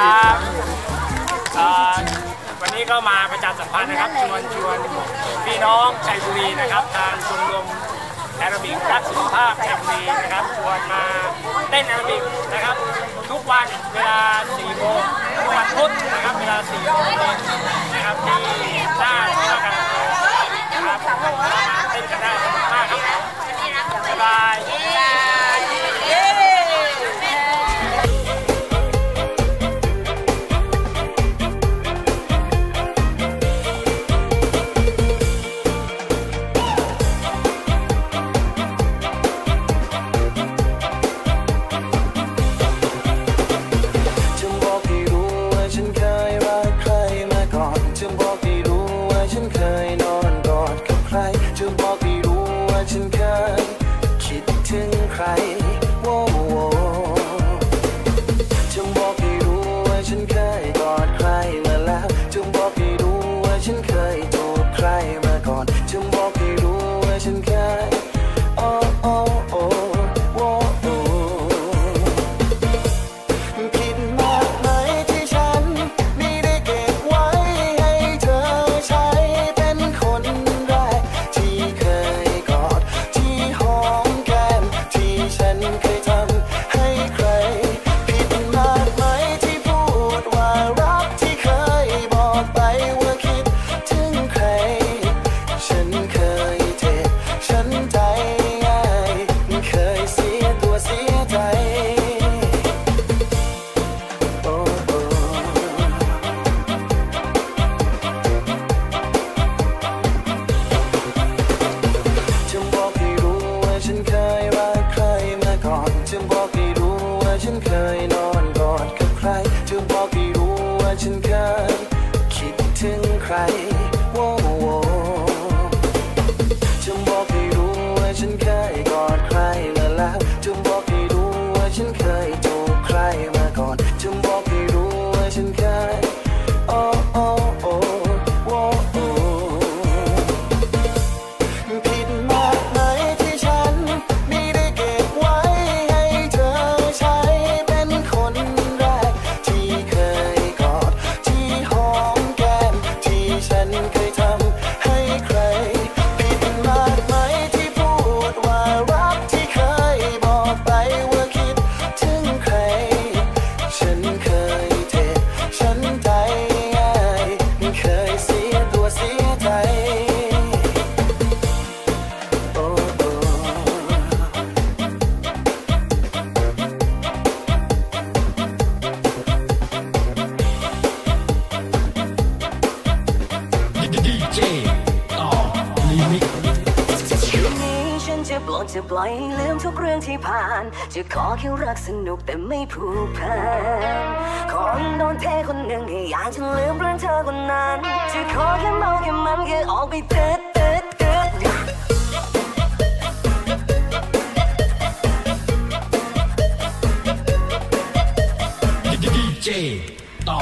ครับวันนี้ก็มาประชาสัมพันธ์นะครับชวนชวนพี่น้องชัยบุรีนะครับทางชมรมแอโรบิกรักสุขภาพชัยบุรีนะครับชวนมาเต้นแอโรบิกนะครับ ทุกวันเวลา4โมงทุกวันพุธนะครับเวลา4โมงนะครับที่หน้าที่ว่าการนะครับเต้นกันได้มากครับบ๊ายบาย นุกแต่ไม่ผูกพันคนโดนเทคนหนึ่งให้อยากจะลืมเรื่องเธอคนนั้นจะขอแค่เมาแค่มันแค่ออกไปเติร์ดเติร์ดเติดเจต่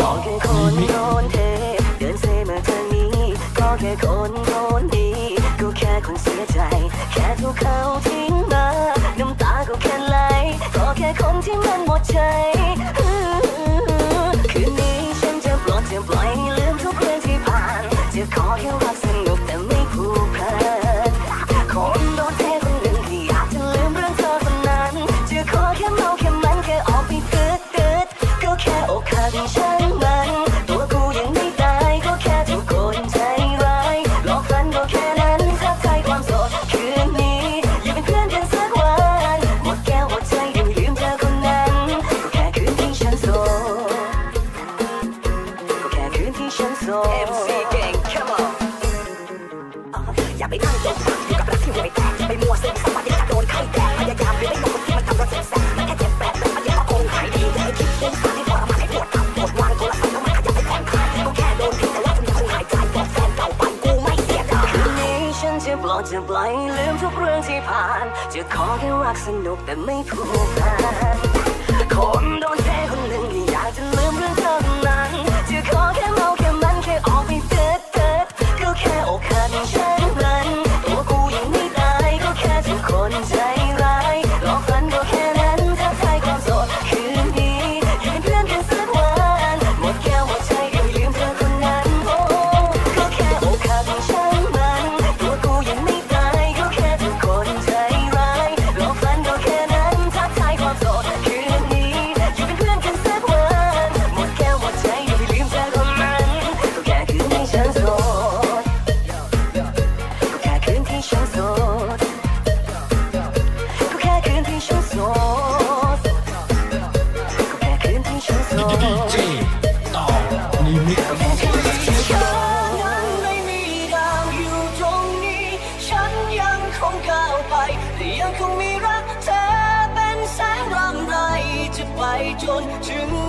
我。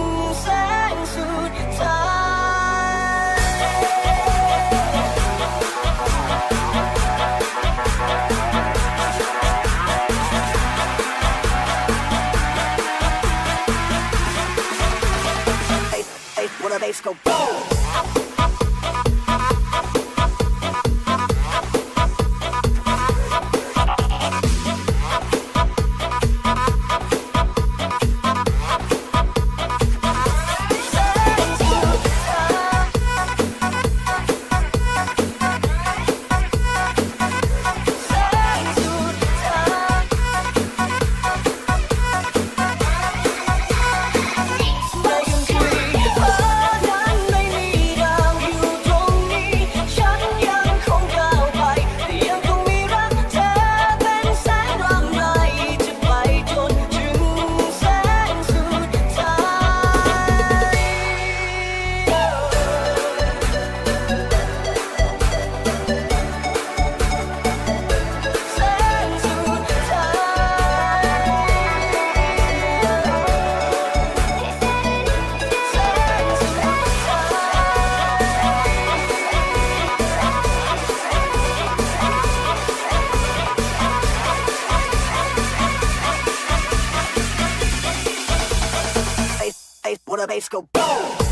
bass, what a bass go boom.